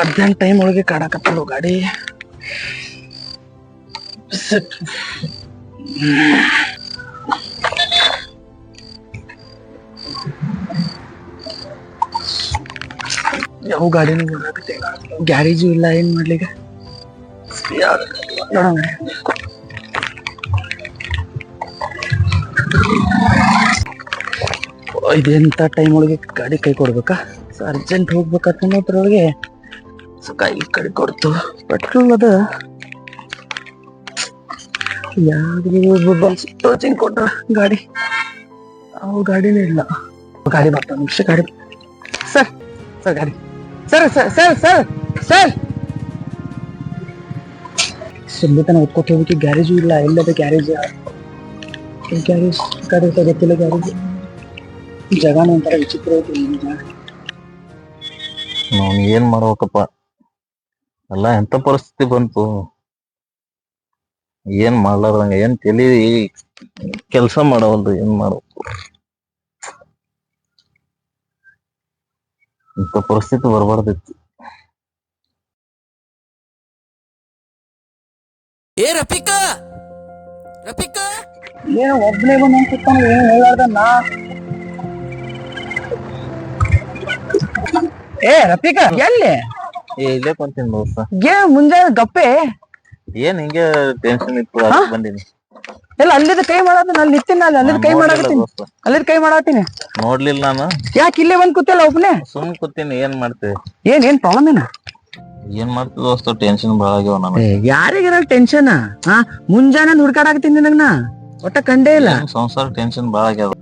Urgent time काड़ा कटो गाड़ी यू गाड़ी ग्यारेजू इलाली ಇದೆಂತ ಟೈಮ್ ಒಳಗೆ ಗಾಡಿ ಕೈ ಕೊಡ್ಬೇಕಾ? ಸೊ ಅರ್ಜೆಂಟ್ ಹೋಗ್ಬೇಕಂತ ಅನ್ನೋದ್ರೊಳಗೆ ಸೊ ಕೈ ಕೈ ಕೊಡ್ತು. ಪೆಟ್ರೋಲ್ ಅದ. ಯಾವ್ದು ಟೋಚಿಂಗ್ ಕೊಟ್ರ ಗಾಡಿ? ಅವು ಗಾಡಿನೇ ಇಲ್ಲ. ಗಾಡಿ ಬರ್ತಾವ ನಿಮಿಷ ಗಾಡಿ. ಸರ್ ಸರ್ ಗಾಡಿ. Sir sir sir sir sir ಸಂಗೀತನ ಹೊತ್ಕೊತ ಹೋಗ್ಲಿಕ್ಕೆ ಗ್ಯಾರೇಜು ಇಲ್ಲ, ಎಲ್ಲದ ಗ್ಯಾರೇಜ್ ಗ್ಯಾರೇಜ್ ಗಾಡಿ ಗೊತ್ತಿಲ್ಲ ಗ್ಯಾರೇಜ್ ಜಗನ ಒಂಥರ ವಿಚಿತ್ರ ಐತಿ. ನಾವ್ ಏನ್ ಮಾಡ್ಬೇಕಪ್ಪ? ಎಲ್ಲ ಎಂತ ಪರಿಸ್ಥಿತಿ ಬಂತು? ಏನ್ ಮಾಡ್ಲಾರ್ದಂಗ ಏನ್ ತಲಿ ಕೆಲ್ಸ ಮಾಡವಲ್ದು ಏನ್ ಮಾಡ್ಬೇಕು ಇಂಥ ಪರಿಸ್ಥಿತಿ ಬರ್ಬಾರ್ದಿತ್ತು. ಏ ರಫಿಕ! ರಫಿಕ! ಏನು ಒಬ್ಬನೇ ಬಂದು ಅನ್ಸುತ್ತಾನ ಏನು ಹೇಳಾರ್ದ ನಾ ಏ ರಫೀಕ ಎಲ್ಲಿ? ಏ ಇಲ್ಲೇ ಕುಂತೀನಿ ದೋಸ್ತ ಏ ಮುಂಜಾನೆ ಗಪ್ಪೆ? ಏನ್ ಹಿಂಗೆ ಟೆನ್ಷನ್ ಇತ್ತು ಅದಕ್ಕೆ ಬಂದೀನಿ. ಎಲ್ಲ ಅಲ್ಲಿದ ಕೈ ಮಾಡತ್ತೀನಿ ಅಲ್ಲಿ ನಿತ್ತಿನ ಅಲ್ಲಿ ಅಲ್ಲಿದ ಕೈ ಮಾಡಾಕತ್ತೀನಿ. ಅಲ್ಲಿದ ಕೈ ಮಾಡಾತೀನಿ ನೋಡ್ಲಿಲ್ಲ ನಾನು. ಯಾಕೆ ಇಲ್ಲೇ ಬಂದ್ ಕೂತಿಲ್ಲ ಒಬ್ನೆ? ಸುಮ್ ಕೂತೀನಿ ಏನ್ ಮಾಡ್ತೀವಿ ಏನ್ ಏನ್ ಪ್ರಾಬ್ಲಮ್ ಏನ? ಏನ್ ಮಾಡ್ತೀವಿ ದೋಸ್ತ ಟೆನ್ಷನ್ ಭಾಳ ಆಗ್ಯಾವ ನನಗೆ. ಯಾರಿಗಿರ ಟೆನ್ಷನ್ ಹಾ? ಮುಂಜಾನೆ ಹುಡ್ಕಾಡಾಕತ್ತೀನಿ ನಿನಗ್ ನಾ ಒಟ್ಟ ಕಂಡೇ ಇಲ್ಲ. ಸಂಸಾರ ಟೆನ್ಷನ್ ಭಾಳ ಆಗ್ಯಾವ.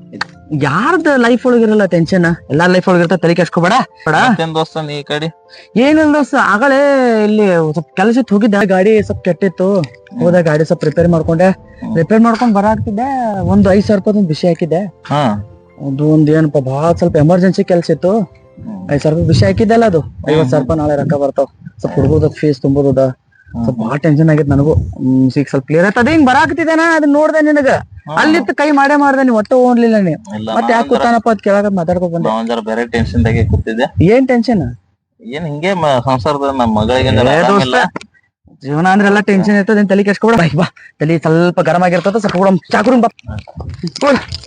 ಯಾರ್ದ ಲೈಫ್ ಒಳಗಿರಲ್ಲ ಟೆನ್ಷನ್ ಎಲ್ಲಾರ ಲೈಫ್ ಒಳಗಿರ್ತ ತಲೆ ಕೆಡ್ಸ್ಕೊಬೇಡ. ಬೇಡ. ಮತ್ತೇನ್ ದೋಸ್ತ ನೀ ಈ ಕಡೆ? ಏನಿಲ್ಲ ದೋಸ್ತ ಆಗಲೇ ಇಲ್ಲಿ ಸ್ವಲ್ಪ ಕೆಲಸಕ್ಕೆ ಹೋಗಿದ್ದೆ ಗಾಡಿ ಸ್ವಲ್ಪ ಕೆಟ್ಟಿತ್ತು. ಹೋದ ಗಾಡಿ ಸ್ವಲ್ಪ ರಿಪೇರ್ ಮಾಡ್ಕೊಂಡೆ. ರಿಪೇರ್ ಮಾಡ್ಕೊಂಡ್ ಬರಾಕ್ತಿದ್ದೆ ಒಂದು ಐದ್ ಸಾವಿರ ರೂಪಾಯಿ ಬಿಸಿ ಹಾಕಿದ್ದೆ. ಹಾ. ಅದು ಒಂದ್ ಏನಪ್ಪ ಬಹಳ ಸ್ವಲ್ಪ ಎಮರ್ಜೆನ್ಸಿ ಕೆಲ್ಸ ಇತ್ತು. ಐದ್ ಸಾವಿರ ರೂಪಾಯಿ ಬಿಸಿ ಹಾಕಿದ್ದಲ್ಲ ಅದು. ಐವತ್ ಸಾವಿರ ರೂಪಾಯಿ ನಾಳೆ ರೊಕ್ಕ ಬರ್ತಾವ. ಸ್ವಲ್ಪ ಹುಡುಗದ ಫೀಸ್ ತುಂಬೋದ ಸ್ವಲ್ಪ ಬಹಳ ಟೆನ್ಷನ್ ಆಗಿತ್ತು ನನಗೂ. ಹ್ಮ್, ಈಗ ಸ್ವಲ್ಪ ಕ್ಲಿಯರ್ ಆಯ್ತದ ಹಿಂಗ್ ಬರಾಕ್ತಿದ್ದೇನ ಅದನ್ನ ನೋಡ್ದೆ ನಿನಗ. ಅಲ್ಲಿತ್ತು ಕೈ ಮಾಡೇ ಮಾಡ್ದೆ ನೀ ಒಟ್ಟು ಹೋಗ್ಲಿಲ್ಲ ನೀ ಇಲ್ಲ ಮತ್ತೆ ಯಾಕೆ ಕೂತಾನಪ್ಪ ಅದ್ ಕೇಳಾಕ ಮಾತಾಡ್ಕೊ ಬಂದೆ. ನಾವ್ ಬೇರೆ ಟೆನ್ಷನ್ ದಾಗೆ ಕೂತಿದ್ದೆ. ಏನ್ ಟೆನ್ಷನ್ ಏನ್ ಹಿಂಗೆ ಮ- ಸಂಸಾರದ ನಮ್ಮ ಮಗಳಿಗೆ. ಜೀವನ ಅಂದ್ರೆ ಎಲ್ಲ ಟೆನ್ಷನ್ ಇರ್ತದೆ ಏನ್ ತಲೆ ಕೆಡ್ಸ್ಕೊಬೇಡ ಬಾ ಬಾ. ತಲೆ ಸ್ವಲ್ಪ ಗರಂ ಆಗಿರ್ತದ ಸ್ವಲ್ಪ ಕೂಡ ಚಾಕುರು ಬಾ.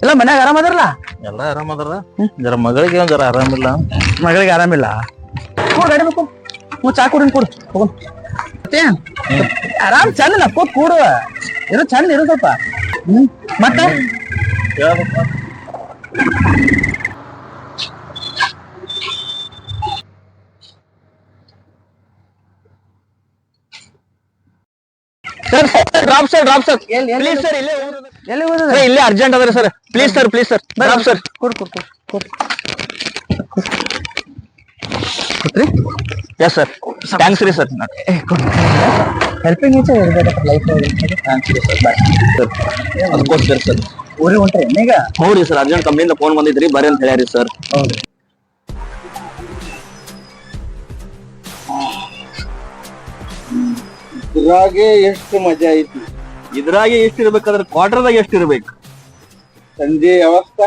ಎಲ್ಲ ಮನ್ಯಾಗ ಆರಾಮ ಅದರಲ್ಲ ಎಲ್ಲ ಆರಾಮದಾರ ಜರ ಮಗಳಿಗೆ ಒಂದ್ ಜರ ಆರಾಮಿಲ್ಲ. ಮಗಳಿಗೆ ಆರಾಮಿಲ್ಲ? ಕೂಡ್ ಗಾಡಿ ಬೇಕು ಹ್ಞೂ ಚಾ ಕುಡಿನ್ ಕೊಡು. ಮತ್ತೆ ಆರಾಮ್ ಚಂದ ನಕ್ಕೋತ್ ಕೂಡು. ಇರೋ ಚಂದ ಇರು ಸ್ವಲ್ಪ. ಮತ್ತೆ? Sir drop sir drop sir please sir ಇಲ್ಲೇ ಎಲ್ಲಿ ಇಲ್ಲೇ ಅರ್ಜೆಂಟ್ ಅದ್ರಿ sir please sir please sir drop sir ಕೊಡ್ ಕೊಡ್ ಎಸ್ ಸರ್ ಥ್ಯಾಂಕ್ಸ್ ರೀ ಸರ್ ಹೆಲ್ಪಿಂಗ್ ಈಚೆ ಇರ್ಬೇಕು life thank you sir bye sir ಅದಕ್ಕೋಸ್ಕರ ಸರ್ ಊರಿಗೆ ಹೊಂಟ್ರೆ? ಈಗ ಹ್ಞೂ ರೀ ಸರ್ ಅರ್ಜೆಂಟ್ ಕಂಪ್ನಿಯಿಂದ ಫೋನ್ ಬಂದಿದ್ರಿ. ಬರ್ರಿ ಅಂತ ಹೇಳ್ಯಾರಿ ಸರ್ ಹೌದು ಇದ್ರಾಗೆ ಎಷ್ಟು ಮಜಾ ಐತಿ? ಇದ್ರಾಗೆ ಎಷ್ಟು ಇರ್ಬೇಕಾದ್ರೆ ಕ್ವಾರ್ಟರ್ದಾಗ ಎಷ್ಟು ಇರ್ಬೇಕು? ಸಂಜೆ ಯಾವತ್ತ?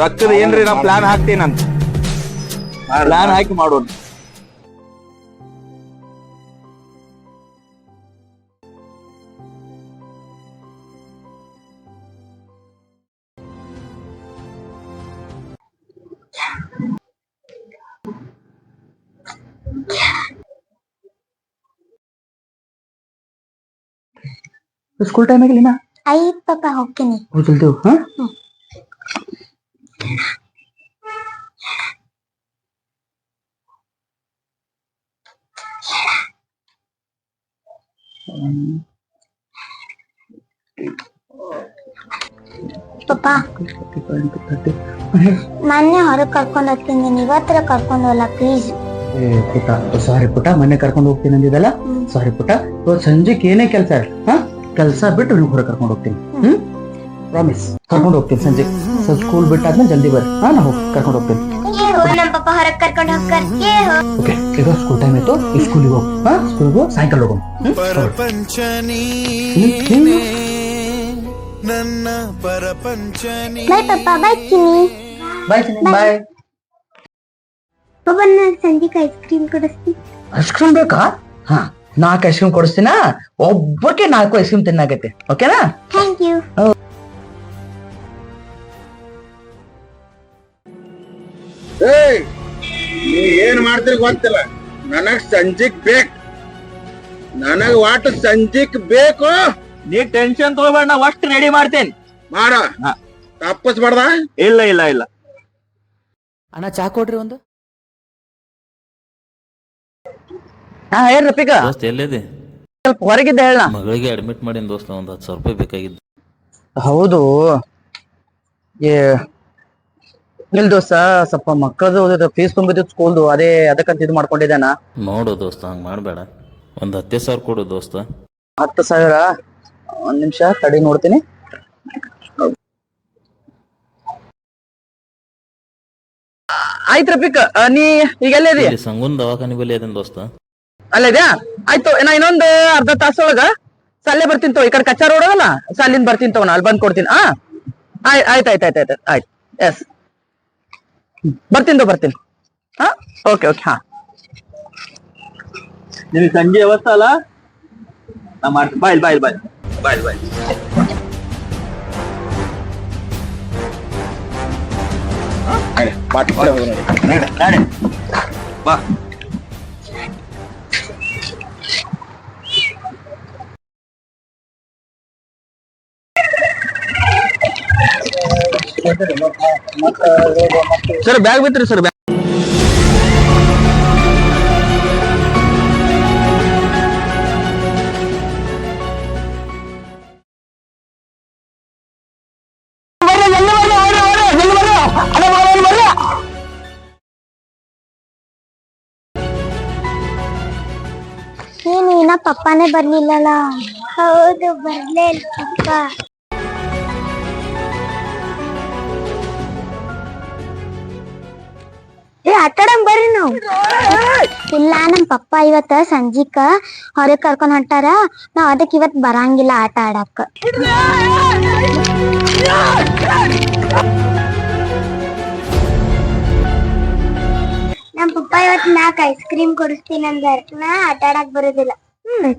ರೊಕ್ಕದ ಏನ್ರಿ ನಾ ಪ್ಲಾನ್ ಹಾಕ್ತೀನಂತ ಪ್ಲಾನ್ ಹಾಕಿ ಮಾಡೋಣ ಸ್ಕೂಲ್ ಟೈಮ್ ಆಗಿಲ್ಲ ಐದ್ ಪಾಪ ಹೋಗ್ತೀನಿ. ಹೋಗಿಲ್ದು ಹಾ? ಪಾಪ ಮೊನ್ನೆ ಹೊರಗ್ ಕರ್ಕೊಂಡ್ ಹೋಗ್ತೀನಿ. ಇವತ್ತರ ಕರ್ಕೊಂಡ್ ಹೋಗಲ್ಲ ಪ್ಲೀಸ್ ಏ ಪುಟ್ಟ ಸಾರಿ ಪುಟ ಮೊನ್ನೆ ಕರ್ಕೊಂಡು ಹೋಗ್ತೀನಿ ಅಂದಿದ್ದಲ್ಲ? ಸಾರಿ ಪುಟ ಇವತ್ತು ಸಂಜೆಗೆ ಏನೇ ಕೆಲಸ ಇರಲಿ ಹಾ? ಕೆಲಸ ಬಿಟ್ಟು ನೀವು ಹೊರಗೆ ಕರ್ಕೊಂಡು ಹೋಗ್ತೀನಿ. ಹ್ಮ್. ಪ್ರಾಮಿಸ್ ಕರ್ಕೊಂಡು ಹೋಗ್ತೀನಿ ಸಂಜೆ. ಸ್ವಲ್ಪ ಸ್ಕೂಲ್ ಬಿಟ್ಟಾದ್ಮೇಲೆ ಜಲ್ದಿ ಬರ್ರಿ ಹಾ ನಾ ಹೋಗಿ ಕರ್ಕೊಂಡು ಹೋಗ್ತೀನಿ. ಏ ಹೋ ನಮ್ ಪಾಪ ಹೊರಗ್ ಕರ್ಕೊಂಡ್ ಹೋಗ್ಕರ್ ಏ ಹೋ. ಓಕೆ ಈಗ ಸ್ಕೂಲ್ ಟೈಮ್ ಆಯ್ತು. ಸ್ಕೂಲಿಗೆ ಹೋಗಿ. ಹಾ ಸ್ಕೂಲ್ಗೆ ಹೋಗಿ. ಸಾಯಂಕಾಲ ಹೋಗೋಣ ಪರಪಂಚ ಹ್ಮ್, ಹ್ಮ್. ನನ್ನ ಪರಪಂಚ ಬಾಯ್ ಪಾಪ ಬಾಯ್ ಚಿನ್ನಿ. ಬಾಯ್ ಬಾಯ್ ಪಪ್ಪ ನಾನು ಸಂಜೆಗೆ ಐಸ್ ಕ್ರೀಮ್ ಕೊಡಿಸ್ತೀನಿ ಐಸ್ ಕ್ರೀಮ್ ಬೇಕಾ? ಹಾ. ನಾಲ್ಕು ಐಸ್ ಕ್ರೀಮ್ ಕೊಡಿಸ್ತೀನ? ಒಬ್ಬಕ್ಕೆ ನಾಲ್ಕು ಐಸ್ ಕ್ರೀಮ್ ತಿನ್ನಾಗತ್ತೆ. ಓಕೆನಾ ಥ್ಯಾಂಕ್ ಯು ಏಯ್ ನೀ ಏನ್ ಮಾಡ್ತೀರಿ ಗೊತ್ತಿಲ್ಲ. ನನಗ್ ಸಂಜಿಕ್ ಬೇಕು. ನನಗ್ ವಾಟ್ ಸಂಜಿಕ್ ಬೇಕು? ನೀ ಟೆನ್ಷನ್ ತಗೋಬೇಡ ನಾ ಅಷ್ಟು ರೆಡಿ ಮಾಡ್ತೇನೆ. ಮಾಡ. ತಪ್ಪಸ್ಬಾರ್ದ? ಇಲ್ಲ ಇಲ್ಲ ಇಲ್ಲ. ಅಣ್ಣ ಚಾ ಕೊಡ್ರಿ ಒಂದು. ಹಾ ಏನ್ ರಫಿಕಾ. ದೋಸ್ತ ಎಲ್ಲಿದೆ? ಸ್ವಲ್ಪ ಹೊರಗಿದ್ದೆ ಹೇಳ ಮಗಳಿಗೆ ಅಡ್ಮಿಟ್ ಮಾಡಿನ ದೋಸ್ತ ಒಂದ್ ಹತ್ತು ಸಾವಿರ ರೂಪಾಯಿ ಬೇಕಾಗಿದ್ದು. ಹೌದು. ಏ ಇಲ್ಲ ದೋಸ್ತ ಸ್ವಲ್ಪ ಮಕ್ಕಳದು ಫೀಸ್ ತುಂಬಿದ್ದು ಸ್ಕೂಲ್ದು ಅದೇ ಅದಕ್ಕಂತ ಇದು ಮಾಡ್ಕೊಂಡಿದ್ದಾನ ನೋಡು ದೋಸ್ತ ಹಂಗ್ ಮಾಡಬೇಡ. ಒಂದ್ ಹತ್ತೇ ಸಾವಿರ ಕೊಡು ದೋಸ್ತ. ಹತ್ತು ಸಾವಿರ? ಒಂದ್ ನಿಮಿಷ ತಡಿ ನೋಡ್ತೀನಿ. ಆಯ್ತು ರಫಿಕ್ ಆ, ನೀ ಈಗ ಎಲ್ಲೇ ಇಲ್ಲಿ ಸಂಗುನ್ ದವಾಖಾನೆ ಬಲ್ಲಿ ಅದನ್ ದೋಸ್ತ. ಅಲ್ಲಿದ್ಯಾ ಆಯ್ತು ನಾ ಇನ್ನೊಂದು ಅರ್ಧ ತಾಸೊಳಗ ಅಲ್ಲೇ ಬರ್ತೀನಿ ತೋ ಈ ಕಡೆ ಕಚ್ಚಾ ರೋಡ್ ಅಲ್ಲ ಅಲ್ಲಿಂದ ಬರ್ತೀನಿ ತಗೋ ನಾ ಅಲ್ಲಿ ಬಂದ್ ಕೊಡ್ತೀನಿ. ಆ? ಆಯ್ತು ಆಯ್ತು ಆಯ್ತು ಆಯ್ತು ಆಯ್ತು ಆಯ್ತು. ಎಸ್ ಬರ್ತೀನಿ ತೋ ಬರ್ತೀನಿ. ಹಾ ಓಕೆ ಓಕೆ ಹಾ. ನಿಮ್ಗೆ ಸಂಜೆ ವ್ಯವಸ್ಥೆ ಅಲ್ಲ? ನಾ ಮಾಡ್ತೀನಿ. ಬಾಯ್ ಬಾಯ್ ಬಾಯ್ ಬಾಯ್ ಬಾಯ್ ಬಾ. ಸರ್ ಬ್ಯಾಗ್ ಬಿತ್ರಿ ಸರ್ ಬ್ಯಾಗ್ ಇನ್ನ ಪಪ್ಪಾನೇ ಬರ್ಲಿಲ್ಲಲ್ಲ? ಹೌದು ಬರ್ಲೇ ಪಪ್ಪ. ಏ ಆಟಾಡಂಗ್ ಬರ್ರಿ ನಾವು. ಇಲ್ಲ, ನಮ್ ಪಪ್ಪ ಇವತ್ತ ಸಂಜಿಕ ಹೊರಗ್ ಕರ್ಕೊಂಡ್ ಹೊಂಟಾರ. ನಾವ್ ಅದಕ್ ಇವತ್ ಬರಂಗಿಲ್ಲ ಆಟ ಆಡಕ್. ನಮ್ ಪಪ್ಪ ಇವತ್ ನಾಕ್ ಐಸ್ ಕ್ರೀಮ್ ಕೊಡಿಸ್ತೀನಿ ಅಂದಾರ ನಾ ಆಟ ಆಡಕ್ ಬರೋದಿಲ್ಲ. ಹ್ಮ್.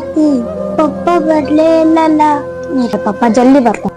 ಯಾಕೆ ಕಳಾತಿ ಪಪ್ಪ ಬರ್ಲೇ ಇಲ್ಲಲ್ಲ ನೀರ ಪಪ್ಪ ಜಲ್ದಿ ಬರ್ತಾನ